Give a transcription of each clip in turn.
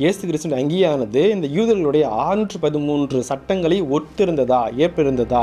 இயேசு கிறிஸ்துவின் அங்கீயானது இந்த யூதர்களுடைய ஆறுநூற்று பதிமூன்று சட்டங்களை ஒத்திருந்ததா ஏற்பிருந்ததா?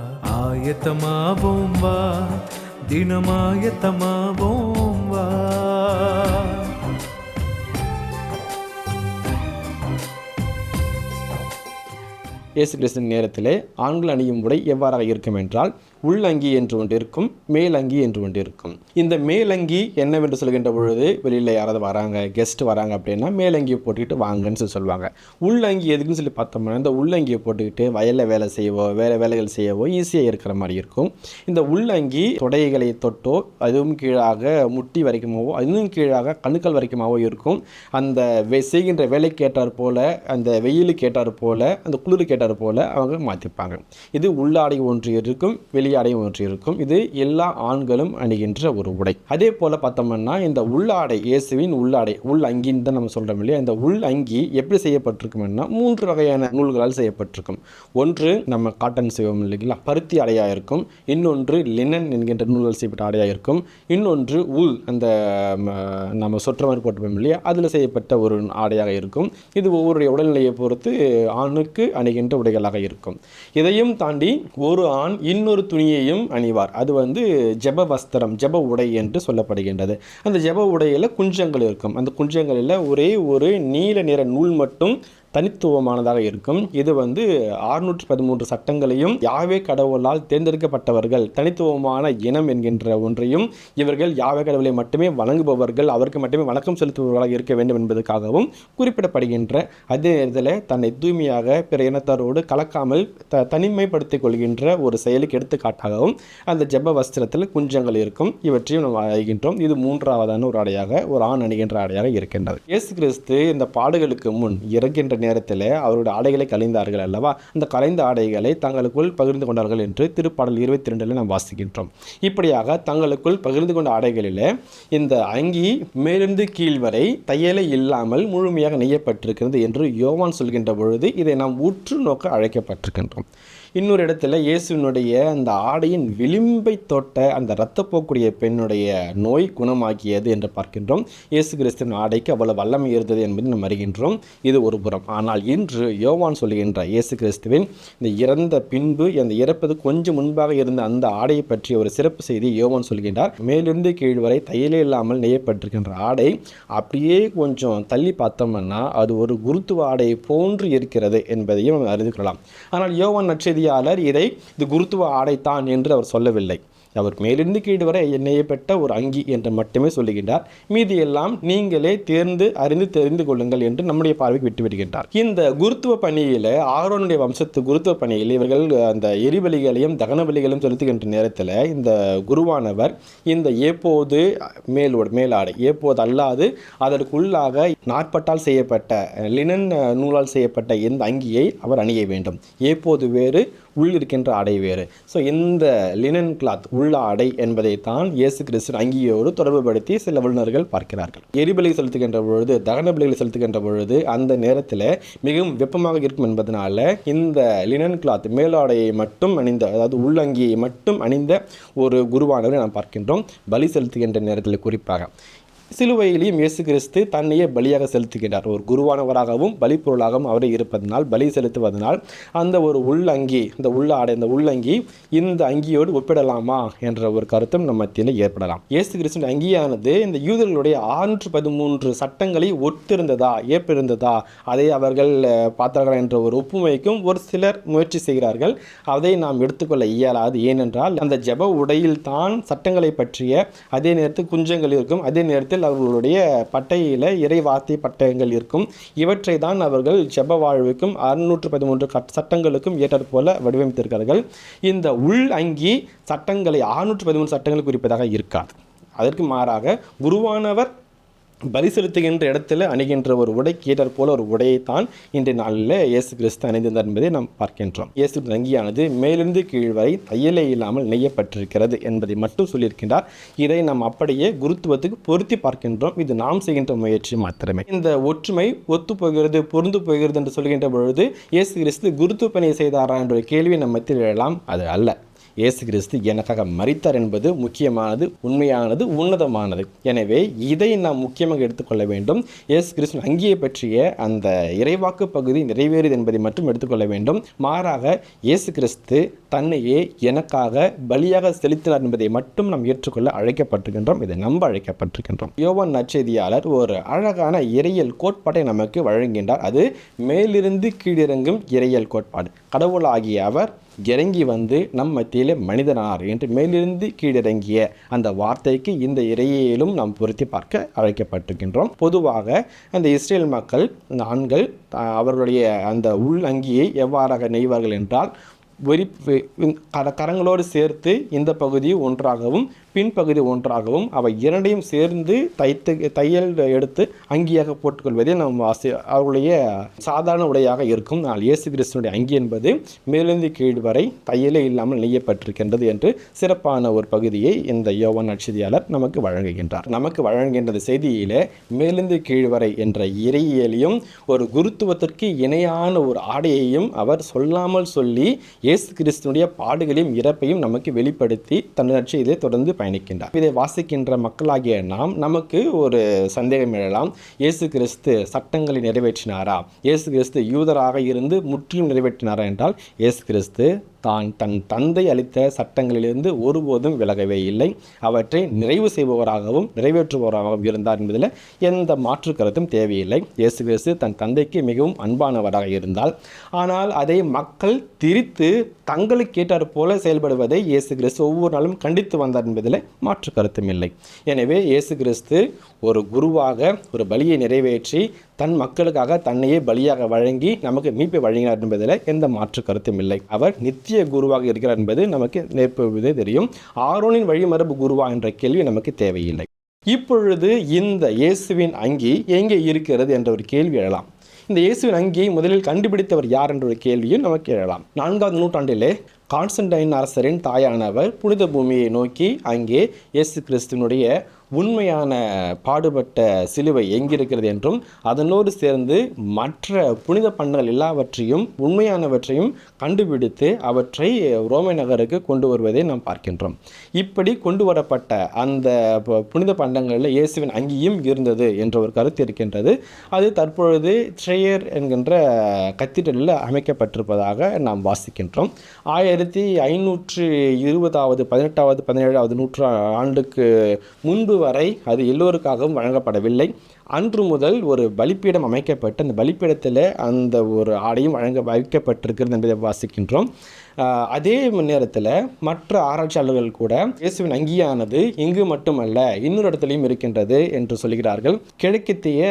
ஆயத்தமாவோம் வா. தினமாயத்தமாவோம் வா. இயேசு கிறிஸ்தின் நேரத்திலே ஆண்கள் அணியும் உடை எவ்வாறாக இருக்கும் என்றால் உள்ளங்கி என்று ஒன்று இருக்கும் மேலங்கி என்று ஒன்று இருக்கும் இந்த மேலங்கி என்னவென்று சொல்கின்ற பொழுது வெளியில் யாராவது வராங்க கெஸ்ட் வராங்க அப்படின்னா மேலங்கியை போட்டுக்கிட்டு வாங்கன்னு சொல்லி சொல்லுவாங்க. உள்ளங்கி எதுக்குன்னு சொல்லி பார்த்தோம்னா இந்த உள்ளங்கியை போட்டுக்கிட்டு வயலில் வேலை செய்யவோ வேறு வேலைகள் செய்யவோ ஈஸியாக இருக்கிற மாதிரி இருக்கும். இந்த உள்ளங்கி தொடைகளை தொட்டோ அதுவும் கீழாக முட்டி வரைக்குமாவோ அதுவும் கீழாக கணுக்கள் வரைக்குமாவோ இருக்கும். அந்த வே செய்கின்ற வேலைக்கு ஏற்றார் போல அந்த வெயிலுக்கு கேட்டார் போல அந்த குளிருக்கு கேட்டார் போல அவங்க மாற்றிப்பாங்க இது உள்ளாடை ஒன்று இருக்கும் வெளியாடை ஒன்று இருக்கும் இது எல்லா ஆண்களும் அணிகின்ற ஒரு உடை. அதே போல் பார்த்தோம்னா இந்த உள்ளாடை இயேசுவின் உள்ளாடை உள் அங்கின்னு தான் நம்ம சொல்கிறோம் இல்லையா? இந்த உள் அங்கி எப்படி செய்யப்பட்டிருக்கும்னா மூன்று வகையான நூல்களால் செய்யப்பட்டிருக்கும். ஒன்று நம்ம காட்டன் செய்வோம் இல்லைங்களா? பருத்தி ஆடையாக இருக்கும் இன்னொன்று லினன் என்கின்ற நூல்கள் செய்யப்பட்ட ஆடையாக இருக்கும் இன்னொன்று உள் அந்த நம்ம சொற்ற மாதிரி போட்டுப்போம் இல்லையா? அதில் செய்யப்பட்ட ஒரு ஆடையாக இருக்கும். இது ஒவ்வொருடைய உடல்நிலையை பொறுத்து ஆணுக்கு அணிகின்ற உடைகளாக இருக்கும். இதையும் தாண்டி ஒரு ஆண் இன்னொரு துணி துணியையும் அணிவார். அது வந்து ஜெப வஸ்திரம் ஜெப உடை என்று சொல்லப்படுகின்றது. அந்த ஜெப உடையில் குஞ்சங்கள் இருக்கும். அந்த குஞ்சங்களில் ஒரே ஒரு நீல நிற நூல் மட்டும் தனித்துவமானதாக இருக்கும். இது வந்து ஆறுநூற்று பதிமூன்று சட்டங்களையும் யாவே கடவுளால் தேர்ந்தெடுக்கப்பட்டவர்கள் தனித்துவமான இனம் என்கின்ற ஒன்றையும் இவர்கள் யாவே கடவுளை மட்டுமே வணங்குபவர்கள் அவருக்கு மட்டுமே வணக்கம் செலுத்துபவர்களாக இருக்க வேண்டும் என்பதற்காகவும் குறிப்பிடப்படுகின்ற அதே நேரத்தில் தன்னை தூய்மையாக பிற இனத்தாரோடு கலக்காமல் த தனிமைப்படுத்திக் கொள்கின்ற ஒரு செயலுக்கு எடுத்துக்காட்டாகவும் அந்த ஜெப வஸ்திரத்தில் குஞ்சங்கள் இருக்கும். இவற்றையும் நாம் அணிகின்றோம். இது மூன்றாவதான ஒரு ஆடையாக ஒரு ஆண் அணிகின்ற ஆடையாக இருக்கின்றது. இயேசு கிறிஸ்து இந்த பாடுகளுக்கு முன் இறக்கின்ற நேரத்தில் அவருடைய ஆடைகளை கலைந்தார்கள் அல்லவா? அந்த கலைந்த ஆடைகளை தங்களுக்குள் பகிர்ந்து கொண்டார்கள் என்று திருப்பாடல் இருபத்தி ரெண்டில் நாம் வாசிக்கின்றோம். இப்படியாக தங்களுக்குள் பகிர்ந்து கொண்ட ஆடைகளில் இந்த அங்கி மேலிருந்து கீழ் வரை தையலை இல்லாமல் முழுமையாக நெய்யப்பட்டிருக்கிறது என்று யோவான் சொல்கின்ற பொழுது இதை நாம் உற்று நோக்க அழைக்கப்பட்டிருக்கின்றோம். இன்னொரு இடத்துல இயேசுவினுடைய அந்த ஆடையின் விளிம்பை தொட்ட அந்த இரத்தப்போக்குடைய பெண்ணுடைய நோய் குணமாக்கியது என்று பார்க்கின்றோம். இயேசு கிறிஸ்துவின் ஆடைக்கு அவ்வளவு வல்லமை இருந்தது என்பதை நாம் அறிகின்றோம். இது ஒரு புறம். ஆனால் இன்று யோவான் சொல்கின்ற இயேசு கிறிஸ்துவின் இந்த இறந்த பின்பு அந்த இறப்பது கொஞ்சம் முன்பாக இருந்த அந்த ஆடையை பற்றிய ஒரு சிறப்பு செய்தி யோவான் சொல்கின்றார். மேலிருந்து கீழ் வரை தையலே இல்லாமல் நெய்யப்பட்டிருக்கின்ற ஆடை அப்படியே கொஞ்சம் தள்ளி பார்த்தோம்னா அது ஒரு குருத்துவ ஆடை போன்று இருக்கிறது என்பதையும் அறிந்து கொள்ளலாம். ஆனால் யோவான் நற்செய்தியாளர் இதை இது குருத்துவ ஆடைத்தான் என்று அவர் சொல்லவில்லை. அவர் மேலிருந்து கீழ் வரை எண்ணெயப்பட்ட ஒரு அங்கி என்று மட்டுமே சொல்லுகின்றார். மீதி எல்லாம் நீங்களே தேர்ந்து அறிந்து தெரிந்து கொள்ளுங்கள் என்று நம்முடைய பார்வைக்கு விட்டு விடுகின்றார். இந்த குருத்துவ பணியில் ஆரோனுடைய வம்சத்து குருத்துவ பணியில் இவர்கள் அந்த எரிபலிகளையும் தகன பலிகளையும் செலுத்துகின்ற நேரத்தில் இந்த குருவானவர் இந்த ஏப்போது மேலோடு மேலாடை ஏப்போது அல்லாது அதற்குள்ளாக நாற்பட்டால் செய்யப்பட்ட லினன் நூலால் செய்யப்பட்ட இந்த அங்கியை அவர் அணிய வேண்டும். ஏப்போது வேறு உள் இருக்கின்ற ஆடை வேறு. ஸோ இந்த லினன் கிளாத் உள்ள ஆடை என்பதை தான் இயேசு கிறிஸ்து அங்கியோடு தொடர்புபடுத்தி சில வல்லுநர்கள் பார்க்கிறார்கள். எரிபலி செலுத்துகின்ற பொழுது தகன பலிகளை செலுத்துகின்ற பொழுது அந்த நேரத்தில் மிகவும் வெப்பமாக இருக்கும் என்பதனால இந்த லினன் கிளாத் மேலாடையை மட்டும் அணிந்த அதாவது உள்ளங்கியை மட்டும் அணிந்த ஒரு குருவானவரை நாம் பார்க்கின்றோம். பலி செலுத்துகின்ற நேரத்தில் குறிப்பாக. சிலுவையிலையும் இயேசு கிறிஸ்து தன்னையே பலியாக செலுத்துகிறார். ஒரு குருவானவராகவும் பலிப்பொருளாகவும் அவரே இருப்பதனால் பலி செலுத்துவதனால் அந்த ஒரு உள்ளங்கி இந்த உள்ள ஆடை இந்த உள்ளங்கி இந்த அங்கியோடு ஒப்பிடலாமா என்ற ஒரு கருத்தும் நம்ம மத்தியில் ஏற்படலாம். இயேசு கிறிஸ்துவின் அங்கியானது இந்த யூதர்களுடைய ஆறுநூற்று பதிமூன்று சட்டங்களை ஒத்திருந்ததா ஏற்பிருந்ததா? அதை அவர்கள் பார்த்தார்கள் என்ற ஒரு ஒப்புமைக்கும் ஒரு சிலர் முயற்சி செய்கிறார்கள். அதை நாம் எடுத்துக்கொள்ள இயலாது. ஏனென்றால் அந்த ஜெப உடையில் தான் சட்டங்களை பற்றிய அதே நேரத்தில் குஞ்சங்கள் இருக்கும். அதே நேரத்தில் அவர்களுடைய பட்டையில் இறைவார்த்தை பட்டயங்கள் இருக்கும். இவற்றை தான் அவர்கள் ஜெப வாழ்வுக்கும் அறுநூற்று பதிமூன்று சட்டங்களுக்கும் ஏற்றற்போல வடிவமைத்திருக்கிறார்கள். இந்த உள் அங்கி சட்டங்களை அறுநூற்று பதிமூன்று சட்டங்கள் குறிப்பதாக இருக்காது. அதற்கு மாறாக குருவானவர் பலி செலுத்துகின்ற இடத்துல அணிகின்ற ஒரு உடை கேட்டற் போல ஒரு உடையைத்தான் இன்றைய நாளில் இயேசு கிறிஸ்து அணிந்திருந்தார் என்பதை நாம் பார்க்கின்றோம். இயேசு தங்கியானது மேலிருந்து கீழ் வரை தையலே இல்லாமல் நெய்யப்பட்டிருக்கிறது என்பதை மட்டும் சொல்லியிருக்கின்றார். இதை நாம் அப்படியே குருத்துவத்துக்கு பொருத்தி பார்க்கின்றோம். இது நாம் செய்கின்ற முயற்சி மாத்திரமே. இந்த ஒற்றுமை ஒத்து போகிறது பொருந்து போகிறது என்று சொல்கின்ற பொழுது இயேசு கிறிஸ்து குருத்துவ பணியை செய்தாரா என்ற ஒரு கேள்வி நம்ம எழலாம். அது அல்ல. இயேசு கிறிஸ்து எனக்காக மறித்தார் என்பது முக்கியமானது உண்மையானது உன்னதமானது. எனவே இதை நாம் முக்கியமாக எடுத்துக்கொள்ள வேண்டும். இயேசு கிறிஸ்து அங்கேயே பற்றிய அந்த இறைவாக்கு பகுதி நிறைவேறியது என்பதை மட்டும் எடுத்துக்கொள்ள வேண்டும். மாறாக இயேசு கிறிஸ்து தன்னையே எனக்காக பலியாக செலுத்தினார் என்பதை மட்டும் நாம் ஏற்றுக்கொள்ள அழைக்கப்பட்டிருக்கின்றோம். இதை நம்ப அழைக்கப்பட்டிருக்கின்றோம். யோவான் நற்செய்தியாளர் ஒரு அழகான இறையல் கோட்பாட்டை நமக்கு வழங்குகின்றார். அது மேலிருந்து கீழிறங்கும் இறையல் கோட்பாடு. கடவுளாகிய அவர் இறங்கி வந்து நம் மத்தியிலே மனிதனார் என்று மேலிருந்து கீழிறங்கிய அந்த வார்த்தைக்கு இந்த இறையிலும் நாம் பொருத்தி பார்க்க அழைக்கப்பட்டிருக்கின்றோம் பொதுவாக அந்த இஸ்ரேல் மக்கள் ஆண்கள் அவர்களுடைய அந்த உள் அங்கியை எவ்வாறாக நெய்வார்கள் என்றால் வெறி கரங்களோடு சேர்த்து இந்த பகுதி ஒன்றாகவும் பின்பகுதி ஒன்றாகவும் அவை இரண்டையும் சேர்ந்து தைத்து தையல் எடுத்து அங்கியாக போட்டுக்கொள்வதே நம் ஆசை அவர்களுடைய சாதாரண உடையாக இருக்கும். ஆனால் இயேசு கிறிஸ்துனுடைய அங்கி என்பது மேலிருந்து கீழ் வரை தையலே இல்லாமல் நெய்யப்பட்டிருக்கின்றது என்று சிறப்பான ஒரு பகுதியை இந்த யோவான் நட்சதியாளர் நமக்கு வழங்குகின்றார். நமக்கு வழங்குகின்ற செய்தியிலே மேலிருந்து கீழ் வரை என்ற இறையியலையும் ஒரு குருத்துவத்திற்கு இணையான ஒரு ஆடையையும் அவர் சொல்லாமல் சொல்லி இயேசு கிறிஸ்துனுடைய பாடுகளையும் இறப்பையும் நமக்கு வெளிப்படுத்தி தன் நற்செய்தியை தொடர்ந்து பயணிக்கின்றார். இதை வாசிக்கின்ற மக்களாகிய நாம் நமக்கு ஒரு சந்தேகம் எழலாம். இயேசு கிறிஸ்து சட்டங்களை நிறைவேற்றினாரா? இயேசு கிறிஸ்து யூதராக இருந்து முற்றிலும் நிறைவேற்றினாரா என்றால் இயேசு கிறிஸ்து தான் தன் தந்தை அளித்த சட்டங்களிலிருந்து ஒருபோதும் விலகவே இல்லை. அவற்றை நிறைவு செய்பவராகவும் நிறைவேற்றுபவராகவும் இருந்தார் என்பதில் எந்த மாற்று கருத்தும் தேவையில்லை. இயேசு கிறிஸ்து தன் தந்தைக்கு மிகவும் அன்பானவராக இருந்தால் ஆனால் அதை மக்கள் திரித்து தங்களுக்கு கேட்டார் போல செயல்படுவதை இயேசு கிறிஸ்து ஒவ்வொரு நாளும் கண்டித்து வந்தார் என்பதில் மாற்று கருத்தும் இல்லை. எனவே இயேசு கிறிஸ்து ஒரு குருவாக ஒரு பலியை நிறைவேற்றி தன் மக்களுக்காக தன்னையே பலியாக வழங்கி நமக்கு மீட்பை வழங்கினார் என்பதில் எந்த மாற்று கருத்தும் இல்லை. அவர் நித்திய குருவாக இருக்கிறார் என்பது நமக்கு நேர்ப்பதே தெரியும். ஆரோனின் வழிமரபு குருவா என்ற கேள்வி நமக்கு தேவையில்லை. இப்பொழுது இந்த இயேசுவின் அங்கி எங்கே இருக்கிறது என்ற ஒரு கேள்வி எழலாம். இந்த இயேசுவின் அங்கியை முதலில் கண்டுபிடித்தவர் யார் என்ற ஒரு கேள்வியும் நமக்கு எழலாம். நான்காவது நூற்றாண்டிலே கான்ஸ்டன்டைன் அரசரின் தாயானவர் புனித பூமியை நோக்கி அங்கே இயேசு கிறிஸ்துவனுடைய உண்மையான பாடுபட்ட சிலுவை எங்கிருக்கிறது என்றும் அதனோடு சேர்ந்து மற்ற புனித பண்டங்கள் எல்லாவற்றையும் உண்மையானவற்றையும் கண்டுபிடித்து அவற்றை ரோமை நகருக்கு கொண்டு வருவதை நாம் பார்க்கின்றோம். இப்படி கொண்டு வரப்பட்ட அந்த புனித பண்டங்களில் இயேசுவின் அங்கியும் இருந்தது என்ற ஒரு கருத்து இருக்கின்றது. அது தற்பொழுது ட்ரேயர் என்கின்ற கத்தீட்ரலில் அமைக்கப்பட்டிருப்பதாக நாம் வாசிக்கின்றோம். ஆயிரத்தி ஐநூற்று இருபதாவது பதினெட்டாவது பதினேழாவது நூற்றா ஆண்டுக்கு முன்பு வரை அது எல்லோருக்காகவும் வழங்கப்படவில்லை. அன்று முதல் ஒரு பலிப்பீடம் அமைக்கப்பட்டு அந்த பலிப்பீடத்தில் அந்த ஒரு ஆடையும் வழங்க வைக்கப்பட்டிருக்கிறது என்பதை வாசிக்கின்றோம். அதே நேரத்தில் மற்ற ஆராய்ச்சியாளர்கள் கூட இயேசுவின் அங்கியானது இங்கு மட்டுமல்ல இன்னொரு இடத்துலையும் இருக்கின்றது என்று சொல்கிறார்கள் கிழக்கத்திய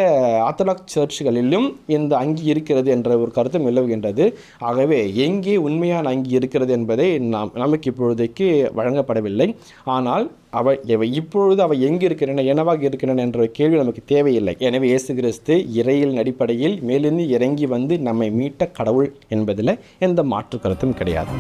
ஆர்த்தடாக்ஸ் சர்ச்சுகளிலும் இந்த அங்கி இருக்கிறது என்ற ஒரு கருத்து நிலவுகின்றது. ஆகவே எங்கே உண்மையான அங்கி இருக்கிறது என்பதை நாம் நமக்கு இப்பொழுதைக்கு வழங்கப்படவில்லை. ஆனால் அவள் இவை இப்பொழுது அவள் எங்கு இருக்கிறன என்னவாக இருக்கிறன என்ற கேள்வி நமக்கு தேவையில்லை. எனவே இயேசு கிறிஸ்து இறையில் அடிப்படையில் மேலிருந்து இறங்கி வந்து நம்மை மீட்ட கடவுள் என்பதில் எந்த மாற்று கருத்தும் கிடையாது.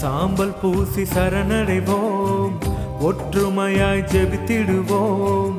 சாம்பல் பூசி சரணடைவோம் ஒற்றுமையாய் ஜெபித்திடுவோம்.